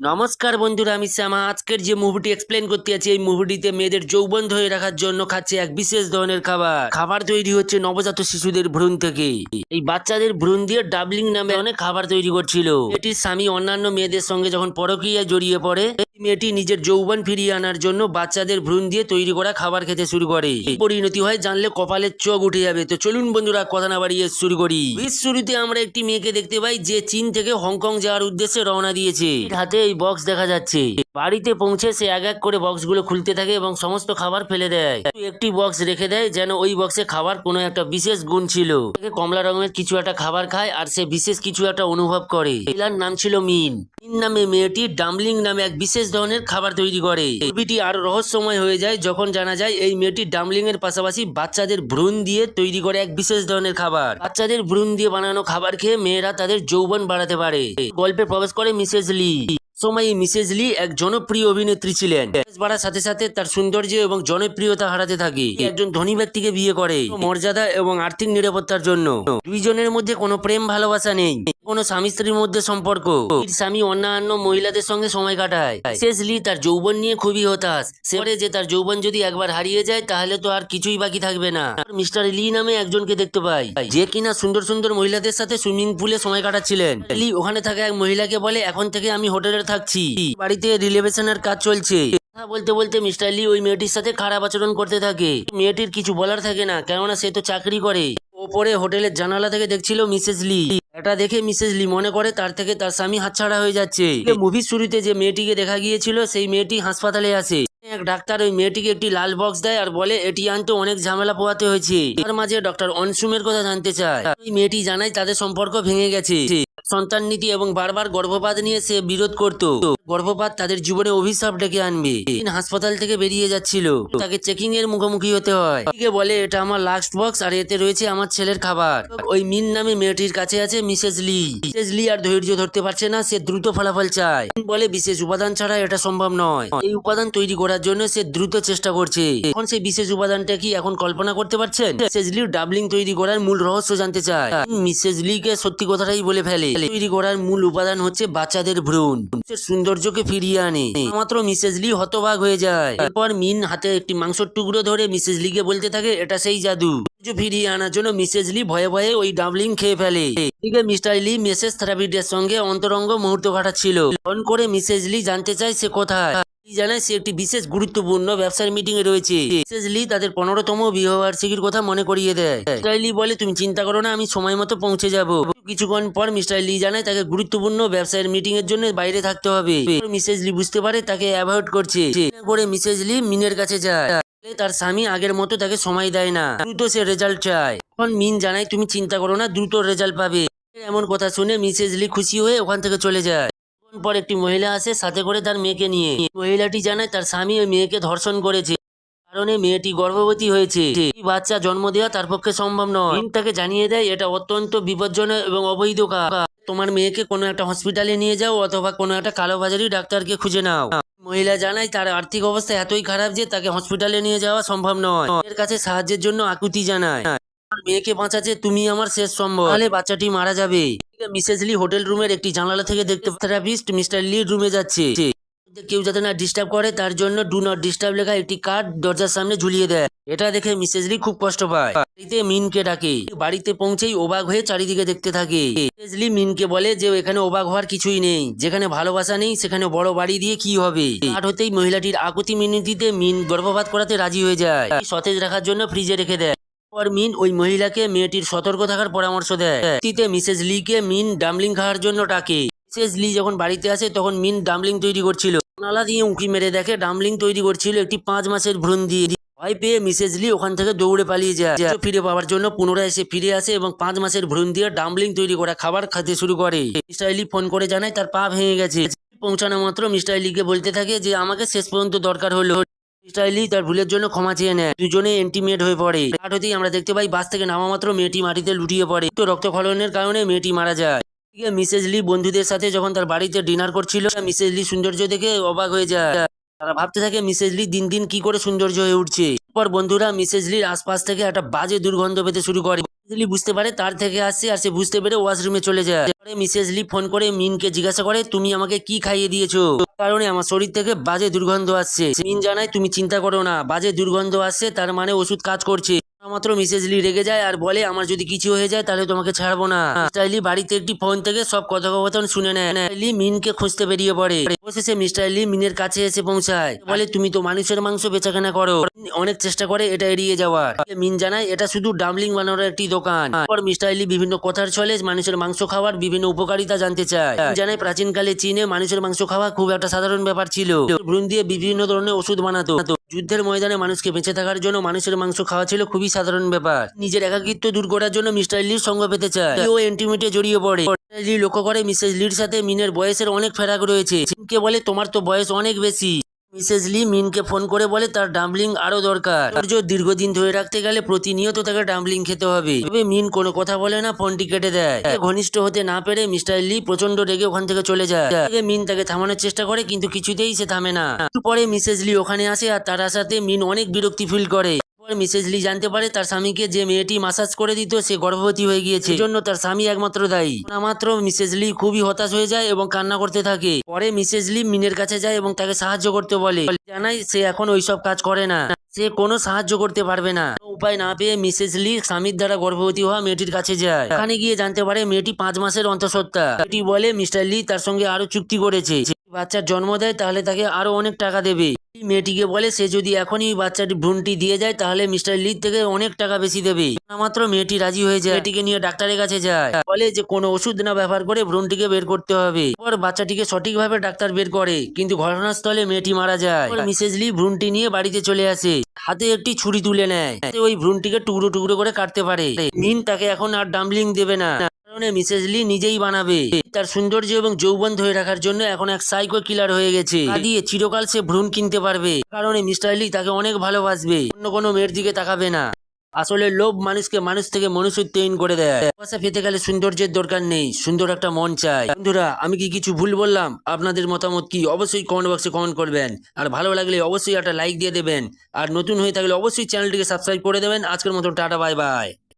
নমস্কার বন্ধুরা, আমি শ্যামা। আজকের যে মুভিটি এক্সপ্লেন করতে আছি এই মুভিটিতে মেয়েদের যৌবন ধরে রাখার জন্য খাচ্ছে এক বিশেষ ধরনের খাবার। খাবার তৈরি হচ্ছে নবজাত শিশুদের ভ্রূণ থেকে। এই বাচ্চাদের ভ্রূণ দিয়ে ডাবলিং নামে অনেক খাবার তৈরি করছিল। এটির স্বামী অন্যান্য মেয়েদের সঙ্গে যখন পরকিয়া জড়িয়ে পড়ে মেয়েটি নিজের যৌবন ফিরিয়ে আনার জন্য বাচ্চাদের ভ্রূণ দিয়ে তৈরি করা খাবার খেতে শুরু করে। পরিণতি হয় জানলে কপালের চোখ উঠে যাবে। তো চলুন বন্ধুরা, কথা না বাড়িয়ে শুরু করি। শুরুতে আমরা একটি মেয়েকে দেখতে পাই যে চীন থেকে হংকং যাওয়ার উদ্দেশ্যে রওনা দিয়েছে। হাতে এই বক্স দেখা যাচ্ছে। বাড়িতে পৌঁছে সে এক এক করে বক্সগুলো খুলতে থাকে এবং সমস্ত খাবার ফেলে দেয়। একটি বক্স রেখে দেয় যেন ওই বক্সে খাবার কোনো একটা বিশেষ গুণ ছিল। কমলা রঙের কিছু একটা খাবার খায় আর সে বিশেষ কিছু একটা অনুভব করে। মহিলার নাম ছিল মিন। মিন নামে মেয়েটি ডামলিং নামে এক বিশেষ ধরনের খাবার তৈরি করে। ছবিটি আরও রহস্যময় হয়ে যায় যখন জানা যায় এই মেয়েটি ডামলিং এর পাশাপাশি বাচ্চাদের ভ্রূণ দিয়ে তৈরি করে এক বিশেষ ধরনের খাবার। বাচ্চাদের ভ্রূণ দিয়ে বানানো খাবার খেয়ে মেয়েরা তাদের যৌবন বাড়াতে পারে। গল্পে প্রবেশ করে মিসেস লি। সময় মিসেস লি এক জনপ্রিয় অভিনেত্রী ছিলেন। বাড়ার সাথে সাথে তার সৌন্দর্য এবং জনপ্রিয়তা হারাতে থাকে। একজন ধনী ব্যক্তিকে বিয়ে করে। মর্যাদা এবং আর্থিক নিরাপত্তার জন্য। দুইজনের মধ্যে কোনো প্রেম, ভালোবাসা নেই। কোনো স্বামী স্ত্রীর মধ্যে সম্পর্ক। স্বামী অন্যান্য মহিলাদের সঙ্গে সময় কাটায়। মিসেস লি তার যৌবন নিয়ে খুবই হতাশ। সে যে তার যৌবন যদি একবার হারিয়ে যায়, তাহলে তো আর কিছুই বাকি থাকবে না। মিস্টার লি নামে একজনকে দেখতে পাই। যে কিনা সুন্দর সুন্দর মহিলাদের সাথে সুইমিং পুলে সময় কাটাচ্ছিলেন। লি ওখানে থাকা এক মহিলাকে বলে, এখন থেকে আমি হোটেলে থাকছি। বাড়িতে রিলেভেশনের কাজ চলছে। কথা বলতে বলতে মিস্টার লি ওই মেয়েটির সাথে খারাপ আচরণ করতে থাকে। মেয়েটির কিছু বলার থাকে না, কেননা সে তো চাকরি করে। ওপরে হোটেলের জানালা থেকে দেখছিল মিসেস লি। এটা দেখে মিসেস লি মনে করে তার থেকে তার স্বামী হাতছাড়া হয়ে যাচ্ছে। মুভির শুরুতে যে মেয়েটিকে দেখা গিয়েছিল, সেই মেয়েটি হাসপাতালে আসে। এক ডাক্তার ওই মেয়েটিকে একটি লাল বক্স দেয় আর বলে, এটি আনতে অনেক ঝামেলা পোয়াতে হয়েছে। তার মাঝে ডক্টর অনসুমের কথা জানতে চায়। ওই মেয়েটি জানায় তাদের সম্পর্ক ভেঙে গেছে। সন্তান নীতি এবং বারবার গর্ভপাত নিয়ে সে বিরোধ করত। গর্ভপাত তাদের জীবনে অভিশাপ ডেকে আনবে। হাসপাতাল থেকে বেরিয়ে যাচ্ছিল। তাকে চেকিং এর মুখোমুখি হতে হয়। বলে, এটা আমার লাস্ট বক্স আর এতে রয়েছে আমার ছেলের খাবার। ওই মিন নামে মেয়েটির কাছে আছে মিসেস লি। মিসেস লি আর ধৈর্য ধরতে পারছে না, সে দ্রুত ফলাফল চায়। বলে, বিশেষ উপাদান ছাড়া এটা সম্ভব নয়। এই উপাদান তৈরি করার জন্য সে দ্রুত চেষ্টা করছে। এখন সেই বিশেষ উপাদানটা কি এখন কল্পনা করতে পারছেন? মিসেস লি ডাবলিং তৈরি করার মূল রহস্য জানতে চায়। মিসেস লি কে সত্যি কথাটাই বলে ফেলে। তৈরি করার মূল উপাদান হচ্ছে বাচ্চাদের ভ্রূণ। সৌন্দর্যকে ফিরিয়ে আনে। মাত্র মিসেস লি হতবাক হয়ে যায়। এরপর মিন হাতে একটি মাংসের টুকরো ধরে মিসেস লিকে বলতে থাকে, এটা সেই জাদু। ফিরিয়ে আনার জন্য মিসেস লি ভয়ে ভয়ে ওই ডাবলিং খেয়ে ফেলে। এদিকে মিস্টার লি মিসেস থেরাপিস্টের সঙ্গে অন্তরঙ্গ মুহূর্ত কাটাচ্ছিল। ফোন করে মিসেস লি জানতে চায় সে কোথায়। জানায় সে একটি বিশেষ গুরুত্বপূর্ণ ব্যবসার মিটিং এ রয়েছে। মিসেস লি তাদের পনেরোতম বিবাহবার্ষিকীর কথা মনে করিয়ে দেয়। মিস্টার লি বলে, তুমি চিন্তা করো না, আমি সময় মতো পৌঁছে যাব। কিছুক্ষণ পর মিস্টার লি জানায় তাকে গুরুত্বপূর্ণ ব্যবসায়ের মিটিং এর জন্য বাইরে থাকতে হবে। মিসেস লি বুঝতে পারে তাকে অ্যাভয়েড করছে। করে মিসেস লি মিনের কাছে যায়। তার স্বামী আগের মতো তাকে সময় দেয় না। দ্রুত সে রেজাল্ট চায়। তখন মিন জানায়, তুমি চিন্তা করো না, দ্রুত রেজাল্ট পাবে। এমন কথা শুনে মিসেস লি খুশি হয়ে ওখান থেকে চলে যায়। পর একটি মহিলা আসে সাথে করে তার মেয়েকে নিয়ে। মহিলাটি জানায়, তার স্বামী ওই মেয়েকে ধর্ষণ করেছে। কারণে মেয়েটি গর্ভবতী হয়েছে। বাচ্চা জন্ম দেওয়া তার পক্ষে সম্ভব নয়। তাকে জানিয়ে দেয়, এটা অত্যন্ত বিপজ্জনক এবং অবৈধ কাজ। তোমার মেয়েকে কোনো একটা হসপিটালে নিয়ে যাও অথবা কোনো একটা কালোবাজারি ডাক্তারকে খুঁজে নাও। মহিলা জানায়, তার আর্থিক অবস্থা এতই খারাপ যে তাকে হসপিটালে নিয়ে যাওয়া সম্ভব নয়। এর কাছে সাহায্যের জন্য আকুতি জানায় মেয়েকে বাঁচাতে তুমি আমার শেষ সম্ভব তাহলে বাচ্চাটি মারা যাবে। মিসেস লি হোটেল রুমের একটি জানালা থেকে দেখতে থেরাপিস্ট মিস্টার লির রুমে যাচ্ছে। কেউ যাতে না ডিস্টার্ব করে, তার জন্য ডু নট ডিস্টার্ব লেখা একটি কার্ড দরজার সামনে ঝুলিয়ে দেয়। এটা দেখে মিসেস লি খুব কষ্ট পায়। বাড়িতে মিনকে ডাকে। বাড়িতে পৌঁছেই অবাক হয়ে চারিদিকে দেখতে থাকে। মিসেস লি মিনকে বলে যে এখানে অবাক হওয়ার কিছুই নেই। যেখানে ভালোবাসা নেই, সেখানে বড় বাড়ি দিয়ে কি হবে? আর হতেই মহিলাটির আকুতি মিনতিতে মিন গর্ভপাত করাতে রাজি হয়ে যায়। সতেজ রাখার জন্য ফ্রিজে রেখে দেয়। পর মিন ওই মহিলাকে, মেয়েটির সতর্ক থাকার পরামর্শ দেয়। মিসেস লিকে মিন ডামলিং খাওয়ার জন্য ডাকে। মিসেস লি যখন বাড়িতে আসে, তখন মিন ডামলিং তৈরি করছিল। নালা দিয়ে উঁকি মেরে দেখে ডামলিং তৈরি করছিল একটি পাঁচ মাসের ভ্রূণ দিয়ে। ভয় পেয়ে মিসেস লি ওখান থেকে দৌড়ে পালিয়ে যায়। ফিরে পাওয়ার জন্য পুনরায় এসে ফিরে আসে এবং পাঁচ মাসের ভ্রূণ দিয়ে ডামলিং তৈরি করা খাবার খেতে শুরু করে। মিস্টার লি ফোন করে জানায়, তার পা ভেঙে গেছে। পৌঁছানো মাত্র মিস্টার লিকে বলতে থাকে যে, আমাকে শেষ পর্যন্ত দরকার হলো। মিস্টার লি তার ভুলের জন্য ক্ষমা চেয়ে নেয়। দুজনে এন্টিমেট হয়ে পড়ে। আমরা দেখতে পাই বাস থেকে নামা মাত্র মেয়েটি মাটিতে লুটিয়ে পড়ে। তো রক্তক্ষরণের কারণে মেয়েটি মারা যায়। মিসেস লি বন্ধুদের সাথে যখন তার বাড়িতে ডিনার করছিল, মিসেস লি সৌন্দর্য দেখে অবাক হয়ে যায়। তারা ভাবতে থাকে মিসেস লি দিন দিন কি করে সৌন্দর্য হয়ে উঠছে। পর বন্ধুরা মিসেস লির আশপাশ থেকে একটা বাজে দুর্গন্ধ পেতে শুরু করে। লি বুঝতে পারে তার থেকে আসছে আর সে বুঝতে পেরে ওয়াশরুমে চলে যায়। পরে মিসেস লি ফোন করে মিনকে জিজ্ঞাসা করে, তুমি আমাকে কি খাইয়ে দিয়েছ? কারণে আমার শরীর থেকে বাজে দুর্গন্ধ আসছে। মিন জানায়, তুমি চিন্তা করো না, বাজে দুর্গন্ধ আসছে, তার মানে ওষুধ কাজ করছে। মাত্র মিসেস লি রেগে যায় আর বলে, আমার যদি কিছু হয়ে যায় তাহলে তোমাকে ছাড়বো না। মিস্টার লি বাড়িতে একটি ফোন থেকে সব কথোপকথন শুনে নেয়। লি মিনকে খুঁজতে বেরিয়ে পড়ে। অবশেষে মিস্টার লি মিনের কাছে এসে পৌঁছায়। বলে, তুমি তো মানুষের মাংস বেচাকেনা করো। অনেক চেষ্টা করে এটা এড়িয়ে যাওয়ার মিন জানায়, এটা শুধু ডামলিং বানানোর একটি দোকান। পর মিস্টার লি বিভিন্ন কথার ছলে মানুষের মাংস খাওয়ার বিভিন্ন উপকারিতা জানতে চায়। জানায়, প্রাচীনকালে চীনে মানুষের মাংস খাওয়া খুব একটা সাধারণ ব্যাপার ছিল। ভ্রূণ দিয়ে বিভিন্ন ধরনের ওষুধ বানাতো। যুদ্ধের ময়দানে মানুষকে বেঁচে থাকার জন্য মানুষের মাংস খাওয়া ছিল খুবই সাধারণ ব্যাপার। নিজের একাকিত্ব দূর করার জন্য মিস্টার লির সঙ্গ পেতে চায়। ও এন্টিমিটে জড়িয়ে পড়ে। লি লক্ষ্য করে মিসেস লির সাথে মিনের বয়সের অনেক ফেরাক রয়েছে। বলে, তোমার তো বয়স অনেক বেশি। মিসেস লি মিনকে ফোন করে বলে তার ডাম্বলিং আরও দরকার। সূর্য দীর্ঘদিন ধরে রাখতে গেলে প্রতিনিয়ত তাকে ডাম্বলিং খেতে হবে। তবে মিন কোনো কথা বলে না, ফোনটি কেটে দেয়। ঘনিষ্ঠ হতে না পেরে মিস্টার লি প্রচণ্ড রেগে ওখান থেকে চলে যায়। মিন তাকে থামানোর চেষ্টা করে, কিন্তু কিছুতেই সে থামে না। পরে মিসেস লি ওখানে আসে আর তার সাথে মিন অনেক বিরক্তি ফিল করে। মিসেস লি জানতে পারে তার স্বামীকে যে মেয়েটি মাসাজ করে দিত সে গর্ভবতী হয়ে গিয়েছে। জন্য তার স্বামী একমাত্র দায়ী। না মাত্র মিসেস লি খুবই হতাশ হয়ে যায় এবং কান্না করতে থাকে। পরে মিসেস লি মিনের কাছে যায় এবং তাকে সাহায্য করতে বলে। জানাই সে এখন ওইসব কাজ করে না। সে কোনো সাহায্য করতে পারবে না। উপায় না পেয়ে মিসেস লি স্বামীর দ্বারা গর্ভবতী হওয়া মেয়েটির কাছে যায়। ওখানে গিয়ে জানতে পারে মেয়েটি পাঁচ মাসের অন্তঃসত্ত্বা। মেয়েটি বলে, মিস্টার লি তার সঙ্গে আরও চুক্তি করেছে। বাচ্চার জন্ম দেয় তাহলে তাকে আরও অনেক টাকা দেবে। মেয়েটিকে বলে, সে যদি এখনই বাচ্চাটি ভ্রূণটি দিয়ে যায়, তাহলে মিস্টার লি থেকে অনেক টাকা বেশি দেবে। না মাত্র মেয়েটি রাজি হয়ে যায়। মেয়েটিকে নিয়ে ডাক্তারের কাছে যায়। বলে যে, কোনো ওষুধ না ব্যবহার করে ভ্রূণটিকে বের করতে হবে। পর বাচ্চাটিকে সঠিকভাবে ডাক্তার বের করে। কিন্তু ঘটনাস্থলে মেয়েটি মারা যায়। মিসেস লি ভ্রূণটি নিয়ে বাড়িতে চলে আসে। হাতে একটি ছুরি তুলে নেয়। ওই ভ্রূণটিকে টুকরো টুকরো করে কাটতে পারে। মিন তাকে এখন আর ডাম্বলিং দেবে না। কারণে মিসেস লি নিজেই বানাবে। তার সৌন্দর্য এবং যৌবন ধরে রাখার জন্য এখন এক সাইকো কিলার হয়ে গেছে। দিয়ে চিরকাল সে ভ্রূণ কিনতে পারবে। কারণে মিস্টার লি তাকে অনেক ভালোবাসবে। অন্য কোনো মেয়ের দিকে তাকাবে না। আসলে লোভ মানুষকে মানুষ থেকে মনুষ্যত্বহীন করে দেয়। পেতে গেলে সৌন্দর্যের দরকার নেই। সুন্দর একটা মন চাই। বন্ধুরা, আমি কি কিছু ভুল বললাম? আপনাদের মতামত কি? অবশ্যই কমেন্ট বক্সে কমেন্ট করবেন। আর ভালো লাগলে অবশ্যই একটা লাইক দিয়ে দেবেন। আর নতুন হয়ে থাকলে অবশ্যই চ্যানেলটিকে সাবস্ক্রাইব করে দেবেন। আজকের মতো টাটা বাই বাই